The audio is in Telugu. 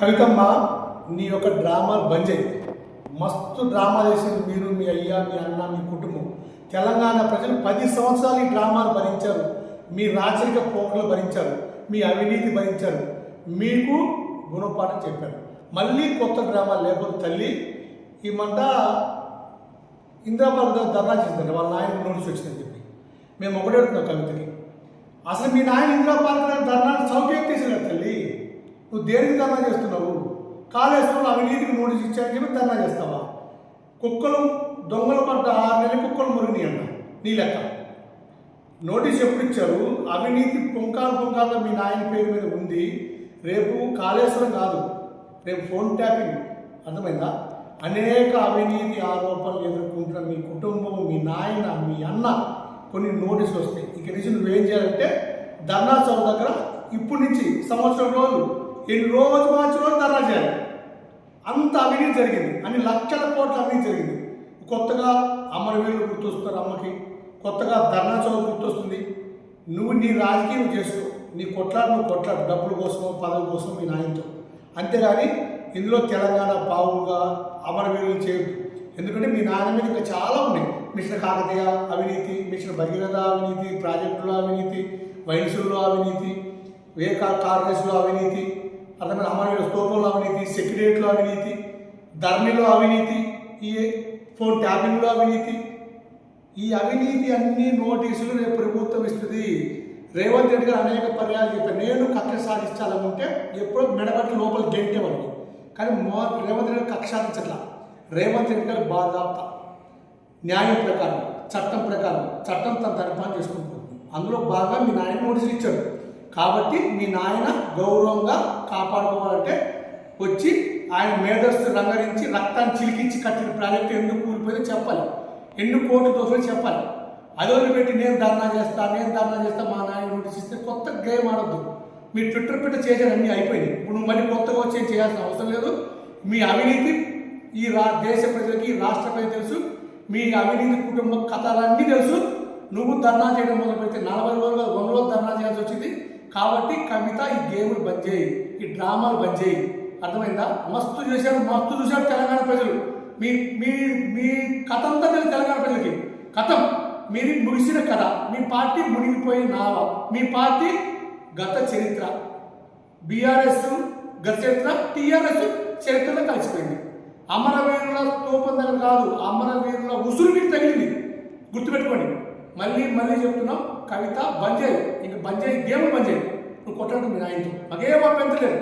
కవితమ్మ నీ యొక్క డ్రామాలు బంద్ చేయి. మస్తు డ్రామా చేసింది మీరు మీ అయ్యా మీ అన్న మీ కుటుంబం. తెలంగాణ ప్రజలు పది సంవత్సరాలు ఈ డ్రామాలు భరించారు. మీ రాచరిక పోకలు భరించారు. మీ అవినీతి భరించారు. మీకు గుణపాఠం చెప్పారు. మళ్ళీ కొత్త డ్రామాలు లేకపోతే తల్లి ఈ మంట ఇందిరాబాద్ ధర్నా చేసిందండి వాళ్ళ నాయన నోటీస్ వచ్చిందని చెప్పి. మేము ఒకటే అడుగుతున్నాం కవితకి. అసలు మీ నాయన ఇందిరాబాద్ ధర్నా సౌఖ్యం తీసిన నువ్వు దేనికి ధర్నా చేస్తున్నావు? కాళేశ్వరంలో అవినీతికి నోటీస్ ఇచ్చాయని చెప్పి ధర్నా చేస్తావా? కుక్కలు దొంగలు పడ్డ ఆరు నెలలు కుక్కలు మురిగినాయి అంట నీ లెక్క. నోటీస్ ఎప్పుడు ఇచ్చారు? అవినీతి పుంకాలు పుంకాలుగా మీ నాయన పేరు మీద ఉంది. రేపు కాళేశ్వరం కాదు. రేపు ఫోన్ ట్యాపింగ్. అర్థమైందా? అనేక అవినీతి ఆరోపణలు ఎదుర్కొంటున్న మీ కుటుంబం మీ నాయన మీ అన్న కొన్ని నోటీసులు వస్తాయి. ఇక నుంచి నువ్వేం చేయాలంటే ధర్నా చౌక్ దగ్గర ఇప్పటి నుంచి సంవత్సరం రోజులు ఎన్ని రోజు మార్చి రోజు ధర్నా చేయాలి అంత అవినీతి జరిగింది. అన్ని లక్షల కోట్ల అవినీతి జరిగింది. కొత్తగా అమరవీరులు గుర్తొస్తారు అమ్మకి. కొత్తగా ధర్నా చౌక్ గుర్తొస్తుంది. నువ్వు నీ రాజకీయం చేసుకో. నీ కొట్లాడు నువ్వు కొట్లాడు. డబ్బుల కోసమో పదవి కోసం మీ నాయనతో. అంతేగాని ఇందులో తెలంగాణ బావుగా అమరవీరులు చేయొద్దు. ఎందుకంటే మీ నాయన మీద ఇంకా చాలా ఉన్నాయి. మిషన్ కాకతీయ అవినీతి మిషన్ భగీరథ అవినీతి ప్రాజెక్టులో అవినీతి వైన్సుల్లో అవినీతి వేకా కార్నెస్లో అవినీతి అర్థమైన అమరవీరుల స్తూపంలో అవినీతి సెక్యూరేట్లో అవినీతి ధరణిలో అవినీతి ఈ ఫోన్ ట్యాపింగ్లో అవినీతి. ఈ అవినీతి అన్ని నోటీసులు రేపు ప్రభుత్వం ఇస్తుంది. రేవంత్ రెడ్డి గారు అనేక పర్యాలు చెప్పారు. నేను కక్ష సాధించాలనుకుంటే ఎప్పుడో మెడబట్టి లోపల గెంటేవాడిని కానీ మో రేవంత్ రెడ్డి గారు కక్ష సాధించట్లా. రేవంత్ రెడ్డి గారు బాధాప్త. న్యాయం ప్రకారం చట్టం ప్రకారం చట్టం తన తరఫాన్ని చేసుకుంటుంది. అందులో బాగా మీ నాయన నోటీసులు ఇచ్చాడు కాబట్టి మీ నాయన గౌరవంగా కాపాడుకోవాలంటే వచ్చి ఆయన మేధస్సు రంగరించి రక్తాన్ని చిలికించి కట్టిన ప్రాజెక్టు ఎందుకు కూలిపోయిందో చెప్పాలి. ఎన్ని కోట్లు దోషులు చెప్పాలి. అది వదిలిపెట్టి నేను ధర్నా చేస్తా నేను ధర్నా చేస్తా మా నాయన నోటీస్ ఇస్తే కొత్త గేమ్ ఆడొద్దు. మీ ట్విట్టర్ పెట్టి చేసిన అన్నీ అయిపోయినాయి. ఇప్పుడు నువ్వు మళ్ళీ కొత్తగా వచ్చి చేయాల్సిన అవసరం లేదు. మీ అవినీతి ఈ రా దేశ ప్రజలకి ఈ రాష్ట్ర ప్రజలకు తెలుసు. మీ అవినీతి కుటుంబ కథలన్నీ తెలుసు. నువ్వు ధర్నా చేయడం మొదలు పెడితే నలభై రోజులు వంద రోజులు ధర్నా చేయాల్సి వచ్చింది. కాబట్టి కవిత ఈ గేములు బంద్ చేయి ఈ డ్రామాలు బంద్ చేయి. అర్థమైందా? మస్తు చూశారు మస్తు చూశారు తెలంగాణ ప్రజలు. మీ మీ మీ కథ అంతా తెలుసు తెలంగాణ ప్రజలకి. కథం. మీది ముగిసిన కథ. మీ పార్టీ మునిగిపోయిన నావ. మీ పార్టీ గత చరిత్ర. బీఆర్ఎస్ గత చరిత్ర టీఆర్ఎస్ చరిత్రలో కలిసిపోయింది. అమరవీరుల తోపం దగ్గర కాదు అమరవీరుల ఉసురు మీకు తగిలింది. గుర్తుపెట్టుకోండి. మళ్ళీ మళ్ళీ చెప్తున్నాం కవిత బంద్ చేయాలి పనిచేయి బంద్ చేయి గేమ్ బంద్ నువ్వు కొట్టాడు మీ నాయనతో. మాకేం అభ్యంతరం లేదు.